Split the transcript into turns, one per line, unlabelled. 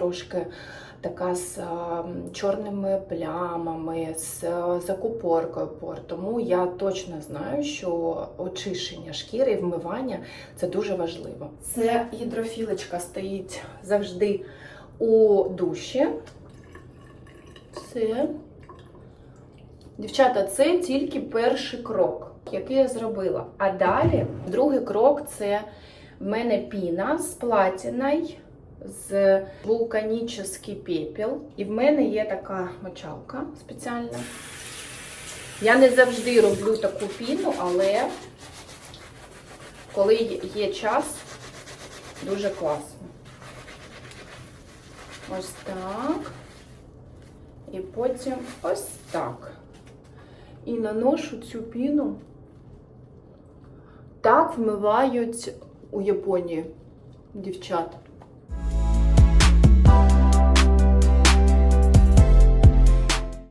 трошки така з е, чорними плямами, з е, закупоркою пор. Тому я точно знаю, що очищення шкіри і вмивання це дуже важливо. Це гідрофілочка стоїть завжди у душі. Все. Дівчата, це тільки перший крок, який я зробила. А далі другий крок це в мене піна з платіною, з вулканічний пепел. І в мене є така мочалка спеціальна. Я не завжди роблю таку піну, але коли є час, дуже класно. Ось так. І потім ось так. І наношу цю піну. Так вмивають у Японії дівчат.